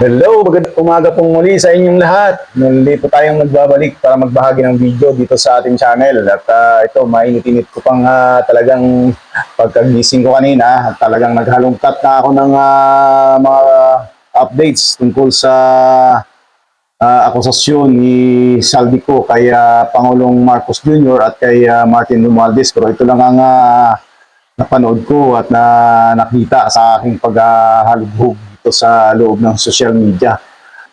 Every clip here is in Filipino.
Hello, magandang umaga pong muli sa inyong lahat. Muli po tayong nagbabalik para magbahagi ng video dito sa ating channel. At ah, ito, mainit-init ko pang ah, talagang pagkagising ko kanina. At talagang naghalongkat na ako ng ah, mga updates tungkol sa ah, akusasyon ni Saldico kay ah, Pangulong Marcos Jr. at kay ah, Martin Romualdez. Pero ito lang ang ah, napanood ko at na nakita sa aking paghahalubhog dito sa loob ng social media.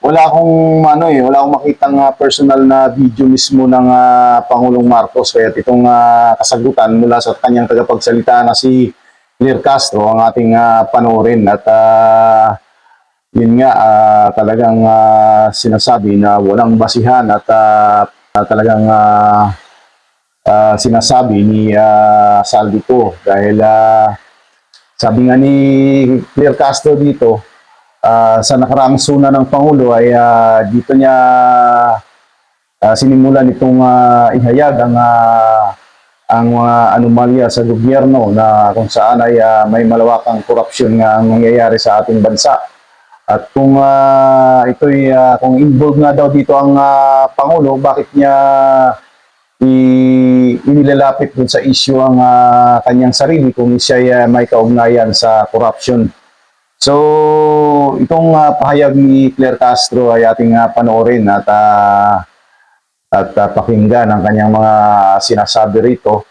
Wala akong ano eh, wala akong makitang ah, personal na video mismo ng ah, Pangulong Marcos. Kaya itong ah, kasagutan mula sa kanyang tagapagsalita na si Claire Castro ang ating ah, panoorin. At ah, yun nga ah, talagang ah, sinasabi na walang basihan at ah, talagang ah, ah, sinasabi ni uh, Saldico dahil ah, sabi nga ni Claire Castro dito ah, sa nakaraang suna ng Pangulo ay ah, dito niya ah, sinimulan itong ah, ihayag ang ah, ang mga anomalya sa gobyerno na kung saan ay ah, may malawakang korupsyon nga ang nangyayari sa ating bansa. At kung ah, ito'y ah, kung involved nga daw dito ang ah, Pangulo, bakit niya inilalapit dun sa issue ang ah, kanyang sarili kung siya may kaugnayan sa corruption. So, itong ah, pahayag ni Claire Castro ay ating ah, panoorin at ah, at ah, pakinggan ang kanyang mga sinasabi rito.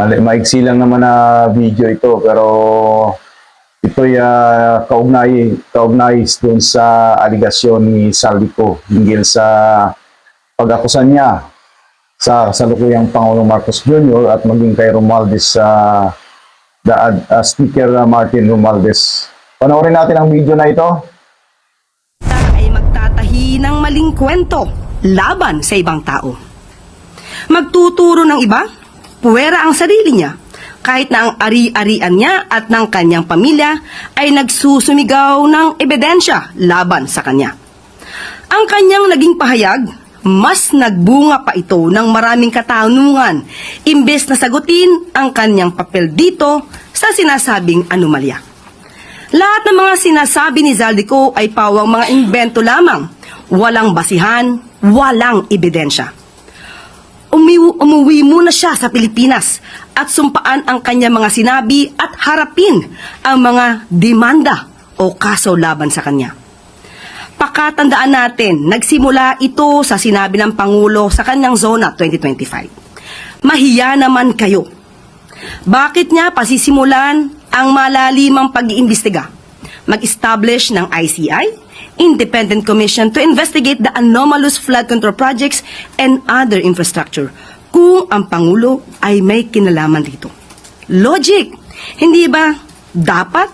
Mali- maigsi lang naman na video ito pero ito'y uh, kaugnay, kaugnay dun sa aligasyon ni Saldico hinggil sa pag-akusan niya sa kasalukuyang Pangulong Marcos Jr. at maging kay Romualdez sa the uh, Speaker uh, Martin Romualdez. Panoorin natin ang video na ito. ay magtatahi ng maling kwento laban sa ibang tao. Magtuturo ng iba, puwera ang sarili niya, kahit na ang ari-arian niya at ng kanyang pamilya ay nagsusumigaw ng ebidensya laban sa kanya. Ang kanyang naging pahayag, mas nagbunga pa ito ng maraming katanungan imbes na sagutin ang kanyang papel dito sa sinasabing anomalya. Lahat ng mga sinasabi ni Zaldico ay pawang mga imbento lamang. Walang basihan, walang ebidensya. Umiw- umuwi muna siya sa Pilipinas at sumpaan ang kanyang mga sinabi at harapin ang mga demanda o kaso laban sa kanya. Pakatandaan natin, nagsimula ito sa sinabi ng Pangulo sa kanyang Zona 2025. Mahiya naman kayo. Bakit niya pasisimulan ang malalimang pag-iimbestiga? Mag-establish ng ICI, Independent Commission to investigate the anomalous flood control projects and other infrastructure kung ang Pangulo ay may kinalaman dito. Logic! Hindi ba dapat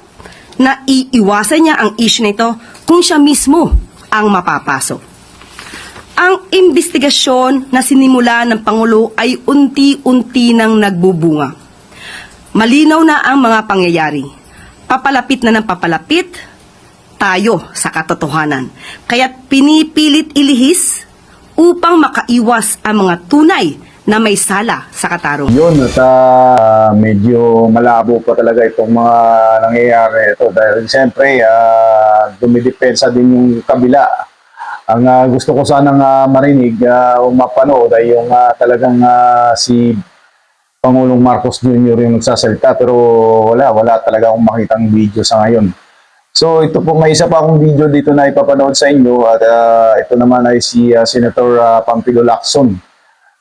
na iiwasan niya ang issue nito kung siya mismo ang mapapasok? Ang investigasyon na sinimula ng Pangulo ay unti-unti nang nagbubunga. Malinaw na ang mga pangyayari. Papalapit na ng papalapit tayo sa katotohanan. Kaya't pinipilit ilihis upang makaiwas ang mga tunay na may sala sa katarungan. Yun, at ah, medyo malabo pa talaga itong mga nangyayari ito dahil siyempre uh, dumidepensa din yung kabila. Ang ah, gusto ko sanang ah, marinig ah, o mapanood ay yung ah, talagang ah, si Pangulong Marcos Jr. yung nagsasalita pero wala, wala talaga akong makitang video sa ngayon. So ito po, may isa pa akong video dito na ipapanood sa inyo at ah, ito naman ay si ah, Senator ah, Pampilo Lacson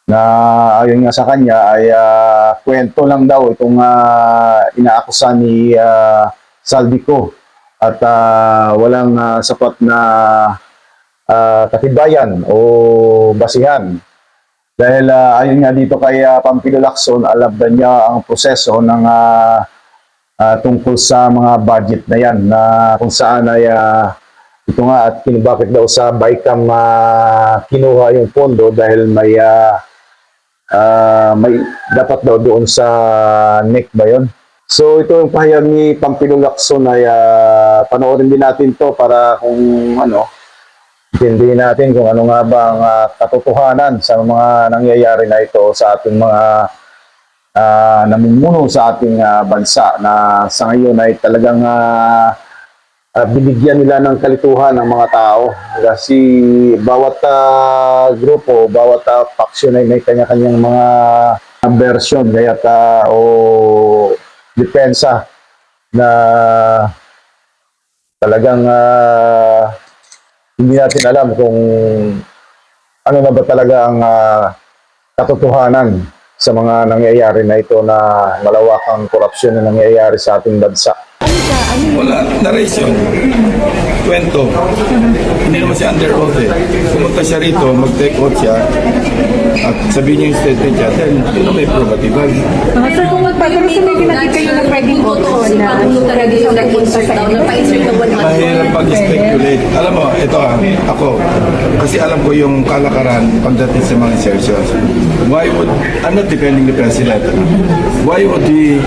na ayon nga sa kanya ay ah, kwento lang daw itong ah, inaakusa ni ah, Saldico at ah, walang ah, sapat na ah, katibayan o basihan. Dahil ah, ayon nga dito kay ah, Pampilo Lacson, alam na niya ang proseso ng ah, ah, tungkol sa mga budget na yan na kung saan ay ah, ito nga at kinubakit daw sa BICAM ah, kinuha yung pondo dahil may ah, ah, may dapat daw doon sa NEC ba yun? So ito yung pahayag ni Pampilo Lacson ay ah, panoorin din natin to para kung ano intindihin natin kung ano nga ba ang ah, katotohanan sa mga nangyayari na ito sa ating mga ah, namumuno sa ating ah, bansa na sa ngayon ay talagang ah, ah, binigyan nila ng kalituhan ng mga tao. Kasi bawat ah, grupo, bawat uh, faction ay may kanya-kanyang mga version kaya ta o depensa na talagang ah, hindi natin alam kung ano na ba talaga ang ah, katotohanan sa mga nangyayari na ito na malawakang korupsyon na nangyayari sa ating bansa. Wala, narration. Kwento. Hindi naman siya under oath eh. Pumunta siya rito, mag-take oath siya, at sabihin niya yung statement niya, then yun ang may probative value. Ah, sir, kung magpapero sa may pinakita Pangulo talaga yung nag-insert daw, nagpa-insert na one month. Mahirap pag-speculate. Alam mo, ito ah, ako, kasi alam ko yung kalakaran pagdating sa mga insertions. Why would, I'm not defending the president. Why would he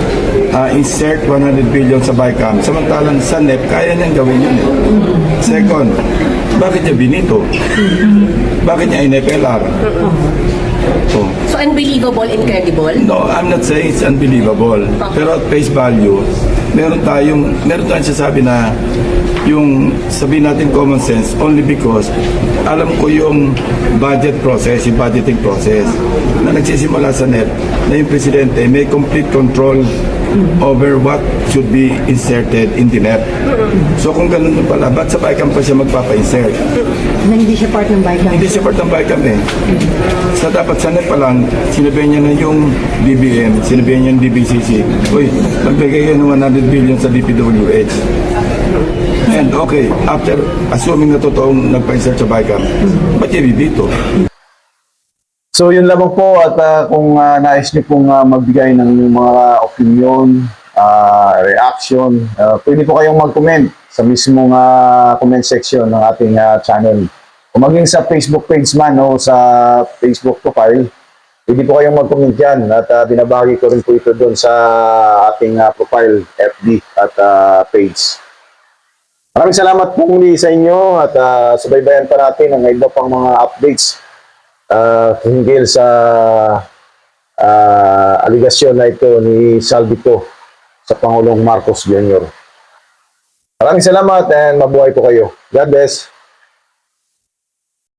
uh, insert 100 billion sa BICAM? Samantalang sa NEP, kaya niyang gawin yun eh. Second, bakit niya binito? Bakit niya in-FLR? Oh. So unbelievable, incredible. No, I'm not saying it's unbelievable. Pero at face value, meron tayong, meron tayong sasabi na yung sabihin natin common sense only because alam ko yung budget process, yung budgeting process na nagsisimula sa NEP na yung presidente may complete control over what should be inserted in the NEP. So kung ganun na pala, ba't sa BICAM pa siya magpapa-insert? na hindi siya part ng bike Hindi siya part ng BICAM eh. Sa dapat sa NEP pa lang, sinabihan niya na yung DBM, sinabihan niya yung DBCC, Uy, magbigay kayo ng 100 billion sa DPWH. And okay, after assuming na totoong nagpa-insert sa BICAM, ba't niya dito? So yun lamang po at ah, kung ah, nais niyo pong ah, magbigay ng mga opinion, ah, reaction, ah, pwede po kayong mag-comment sa mismong ah, comment section ng ating ah, channel. Kung maging sa Facebook page man o sa Facebook profile, pwede po kayong mag-comment dyan at ah, binabahagi ko rin po ito doon sa ating ah, profile, FB at ah, page. Maraming salamat po muli sa inyo at ah, subaybayan pa natin ang iba pang mga updates uh, hinggil sa uh, aligasyon na ito ni Salvito sa Pangulong Marcos Jr. Maraming salamat and mabuhay po kayo. God bless.